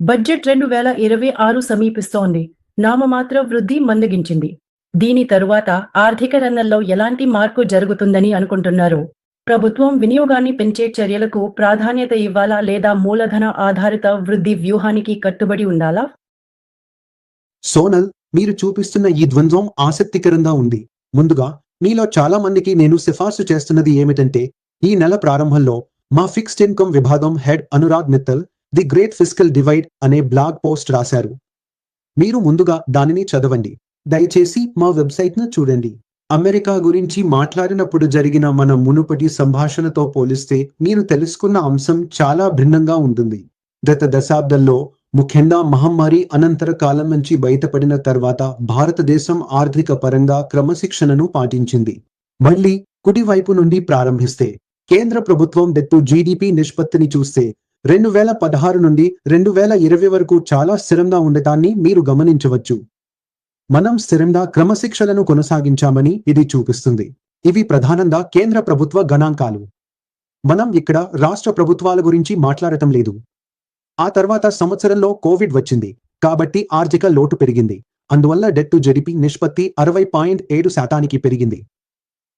Budget రెండు వేల ఇరవై ఆరు సమీపిస్తోంది. నామమాత్ర వృద్ధి మందగించింది. దీని తరువాత ఆర్థిక రంగంలో ఎలాంటి మార్పు జరుగుతుందని అనుకుంటున్నారు? ప్రభుత్వం వినియోగాన్ని పెంచే చర్యలకు ప్రాధాన్యత ఇవ్వాలా లేదా మూలధన ఆధారిత వృద్ధి వ్యూహానికి కట్టుబడి ఉండాలా? సోనల్ మీరు చూపిస్తున్న ఈ ద్వంద్వం ఆసక్తికరంగా ఉంది. ముందుగా మీలో చాలా మందికి నేను సిఫార్సు చేస్తున్నది ఏమిటంటే ఈ నెల ప్రారంభంలో మా ఫిక్స్డ్ ఇన్కమ్ విభాగం head Anurag Mittal the great physical divide అనే బ్లాగ్ పోస్ట్ రాశారు. మీరు ముందుగా దానిని చదవండి. దయచేసి మా వెబ్సైట్ను చూడండి. అమెరికా గురించి మాట్లాడినప్పుడు జరిగిన మన మునుపటి సంభాషణతో పోలిస్తే మీరు తెలుసుకున్న అంశం చాలా భిన్నంగా ఉంటుంది. గత దశాబ్దంలో ముఖ్యంగా మహమ్మారి అనంతర కాలం నుంచి బయటపడిన తర్వాత భారతదేశం ఆర్థిక పరంగా క్రమశిక్షణను పాటించింది. మళ్ళీ కుడివైపు నుండి ప్రారంభిస్తే కేంద్ర ప్రభుత్వం దెత్తు జీడిపి నిష్పత్తిని చూస్తే రెండు వేల పదహారు నుండి రెండు వేల ఇరవై వరకు చాలా స్థిరంగా ఉండటాన్ని మీరు గమనించవచ్చు. మనం స్థిరంగా క్రమశిక్షలను కొనసాగించామని ఇది చూపిస్తుంది. ఇవి ప్రధానంగా కేంద్ర ప్రభుత్వ గణాంకాలు. మనం ఇక్కడ రాష్ట్ర ప్రభుత్వాల గురించి మాట్లాడటం లేదు. ఆ తర్వాత సంవత్సరంలో కోవిడ్ వచ్చింది. కాబట్టి ఆర్థిక లోటు పెరిగింది. అందువల్ల డెట్ టు జరిపి నిష్పత్తి అరవై పాయింట్ ఏడు శాతానికి పెరిగింది.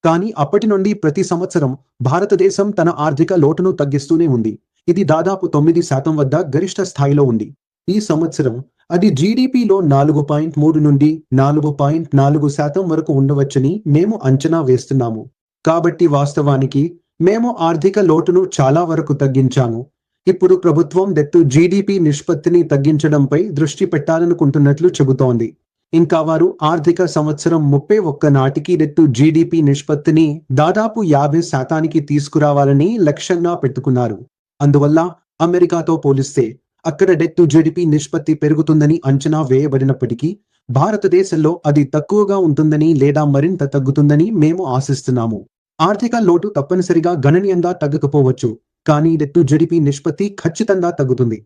కానీ అప్పటి నుండి ప్రతి సంవత్సరం భారతదేశం తన ఆర్థిక లోటును తగ్గిస్తూనే ఉంది. ఇది దాదాపు తొమ్మిది శాతం వద్ద గరిష్ట స్థాయిలో ఉంది. ఈ సంవత్సరం అది జీడిపిలో నాలుగు పాయింట్ మూడు నుండి నాలుగు పాయింట్ నాలుగు శాతం వరకు ఉండవచ్చని మేము అంచనా వేస్తున్నాము. కాబట్టి వాస్తవానికి మేము ఆర్థిక లోటును చాలా వరకు తగ్గించాము. ఇప్పుడు ప్రభుత్వం డెట్టు జీడిపి నిష్పత్తిని తగ్గించడంపై దృష్టి పెట్టాలనుకుంటున్నట్లు చెబుతోంది. ఇంకా వారు ఆర్థిక సంవత్సరం ముప్పై ఒక్క నాటికి డెట్టు జీడిపి నిష్పత్తిని దాదాపు యాభై శాతానికి తీసుకురావాలని లక్ష్యంగా పెట్టుకున్నారు. అందువల్ల అమెరికాతో పోలిస్తే అక్కడ డెట్టు జీడిపి నిష్పత్తి పెరుగుతుందని అంచనా వేయబడినప్పటికీ భారతదేశంలో అది తక్కువగా ఉంటుందని లేదా మరింత తగ్గుతుందని మేము ఆశిస్తున్నాము. ఆర్థిక లోటు తప్పనిసరిగా గణనీయంగా తగ్గకపోవచ్చు కానీ డెట్టు జిడిపి నిష్పత్తి ఖచ్చితంగా తగ్గుతుంది.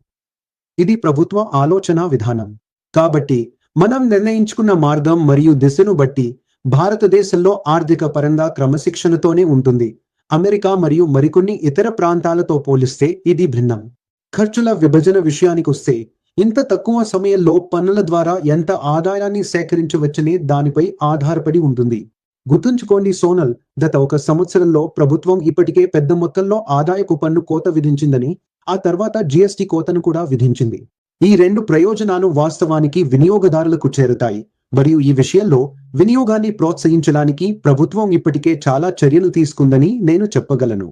ఇది ప్రభుత్వ ఆలోచన విధానం. కాబట్టి మనం నిర్ణయించుకున్న మార్గం మరియు దిశను బట్టి భారతదేశంలో ఆర్థిక పరంగా క్రమశిక్షణతోనే ఉంటుంది. అమెరికా మరియు మరికొన్ని ఇతర ప్రాంతాలతో పోలిస్తే ఇది భిన్నం. ఖర్చుల విభజన విషయానికొస్తే ఇంత తక్కువ సమయంలో పన్నుల ద్వారా ఎంత ఆదాయాన్ని సేకరించవచ్చనే దానిపై ఆధారపడి ఉంటుంది. గుర్తుంచుకోండి సోనల్ గత ఒక సంవత్సరంలో ప్రభుత్వం ఇప్పటికే పెద్ద మొత్తంలో ఆదాయపు పన్ను కోత విధించిందని ఆ తర్వాత జిఎస్టి కోతను కూడా విధించింది. ఈ రెండు ప్రయోజనాలు వాస్తవానికి వినియోగదారులకు చేరుతాయి. మరియు ఈ విషయంలో వినియోగాన్ని ప్రోత్సహించడానికి ప్రభుత్వం ఇప్పటికే చాలా చర్యలు తీసుకుందని నేను చెప్పగలను.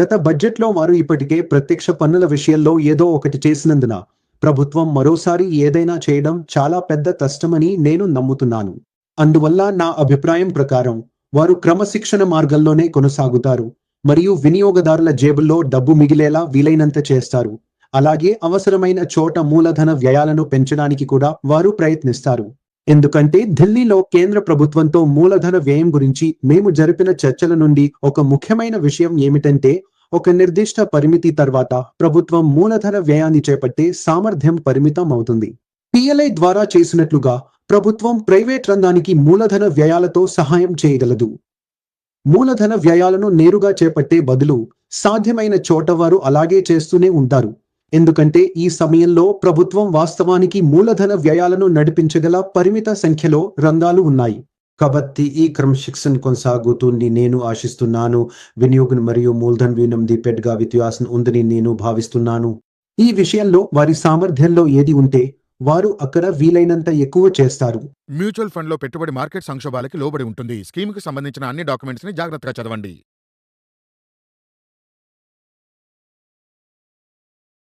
గత బడ్జెట్లో వారు ఇప్పటికే ప్రత్యక్ష పన్నుల విషయంలో ఏదో ఒకటి చేసినందున ప్రభుత్వం మరోసారి ఏదైనా చేయడం చాలా పెద్ద కష్టమని నేను నమ్ముతున్నాను. అందువల్ల నా అభిప్రాయం ప్రకారం వారు క్రమశిక్షణ మార్గంలోనే కొనసాగుతారు మరియు వినియోగదారుల జేబుల్లో డబ్బు మిగిలేలా వీలైనంత చేస్తారు. అలాగే అవసరమైన చోట మూలధన వ్యయాలను పెంచడానికి కూడా వారు ప్రయత్నిస్తారు. ఎందుకంటే ఢిల్లీలో కేంద్ర ప్రభుత్వంతో మూలధన వ్యయం గురించి మేము జరిపిన చర్చల నుండి ఒక ముఖ్యమైన విషయం ఏమిటంటే ఒక నిర్దిష్ట పరిమితి తర్వాత ప్రభుత్వం మూలధన వ్యయాన్ని చేపట్టే సామర్థ్యం పరిమితం అవుతుంది. పిఎల్ఐ ద్వారా చేసినట్లుగా ప్రభుత్వం ప్రైవేట్ రంగానికి మూలధన వ్యయాలతో సహాయం చేయగలదు. మూలధన వ్యయాలను నేరుగా చేపట్టే బదులు సాధ్యమైన చోట వారు అలాగే చేస్తూనే ఉంటారు. ఎందుకంటే ఈ సమయంలో ప్రభుత్వం వాస్తవానికి మూలధన వ్యయాలను నడిపించగల పరిమిత సంఖ్యలో రంగాలు ఉన్నాయి. కాబట్టి ఈ క్రమశిక్షణ కొనసాగుతుంది. నేను ఆశిస్తున్నాను వినియోగం మరియు మూలధన వ్యూనం పెద్దగా వ్యత్యాసం ఉందని నేను భావిస్తున్నాను. ఈ విషయంలో వారి సామర్థ్యంలో ఏది ఉంటే వారు అక్కడ వీలైనంత ఎక్కువ చేస్తారు. మ్యూచువల్ ఫండ్లో పెట్టుబడి మార్కెట్ సంక్షోభాలకి లోబడి ఉంటుంది. స్కీమ్కి సంబంధించిన అన్ని డాక్యుమెంట్స్ని జాగ్రత్తగా చదవండి.